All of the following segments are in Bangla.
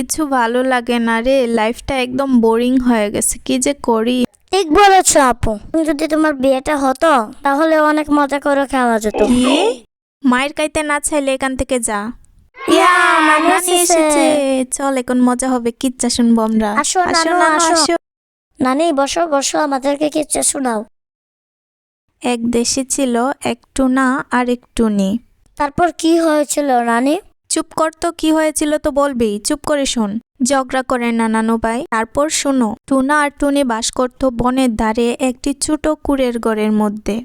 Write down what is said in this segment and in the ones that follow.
কিছু ভালো লাগে না রে। লাইফটা একদম বোরিং হয়ে গেছে। কি যে করি? ঠিক বলেছ আপু। যদি তোমার বিয়েটা হতো তাহলে অনেক মজা করে খাওয়া যেত। মায়ের কাইতে না চাইলে এখান থেকে যা। ইয়া, নানি এসেছে। এসেছে। চল এখন মজা হবে। কিচ্ছা শুনব আমরা। আসো, আসো নানু, আসো। বসো বসো আমাদেরকে কিচ্ছা শোনাও। এক দেশে ছিল এক টুনা আর এক টুনি তারপর কি হয়েছিল নানি চুপ কর তো, কি হয়েছিল তো বলবি? চুপ করে শোন। ঝগড়া করে নানানো ভাই তারপর শোনো, টুনা আর টুনি বাস করত বনের ধারে একটি ছোট কুড়ের ঘরের মধ্যে।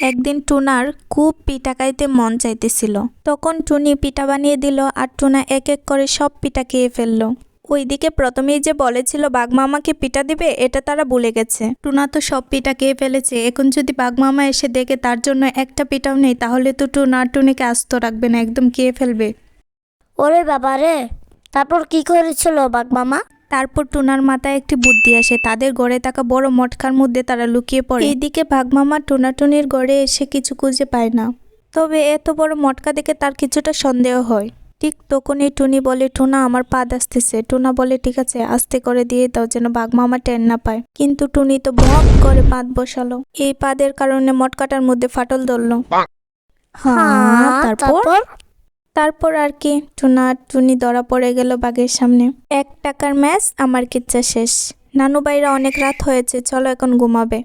একদিন টুনার খুব পিঠা খাইতে মন চাইতেছিল। তখন টুনি পিঠা বানিয়ে দিল আর টুনা এক এক করে সব পিঠা খেয়ে ফেলল। ওইদিকে প্রথমেই যে বলেছিল বাঘমামাকে পিঠা দিবে এটা তারা ভুলে গেছে। টুনা তো সব পিঠা খেয়ে ফেলেছে। এখন যদি বাঘমামা এসে দেখে তার জন্য একটা পিঠাও নেই তাহলে তো টুনা টুনিকে আস্ত রাখবে না একদম খেয়ে ফেলবে। ওরে বাবা রে তারপর কি করেছিল বাঘ মামা তারপর টুনার মাথায় একটি বুদ্ধি আসে তাদের গড়ে থাকা বড় মটকার মধ্যে তারা লুকিয়ে পড়ে। এইদিকে ভাগমামা টুনাটুনির গড়ে এসে কিছু খুঁজে পায় না। তবে এত বড় মটকা দেখে তার কিছুটা সন্দেহ হয়। ঠিক তখনই টুনি বলে টুনা আমার পাদ আসতেছে। টুনা বলে ঠিক আছে আস্তে করে দিয়ে দাও যেন বাঘমামা টেন না পায়। কিন্তু টুনি তো ভক করে পাদ বসালো। এই পাদের কারণে মটকাটার মধ্যে ফাটল ধরলো। হ্যাঁ তারপর? তারপর? আর কি টুনা টুনি ধরা পড়ে গেল বাঘের সামনে। এক টাকার ম্যাচ আমার কিচ্ছা শেষ। নানু বাইরা অনেক রাত হয়েছে চলো এখন ঘুমাবে।